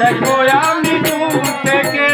দেখো আমি দূর থেকে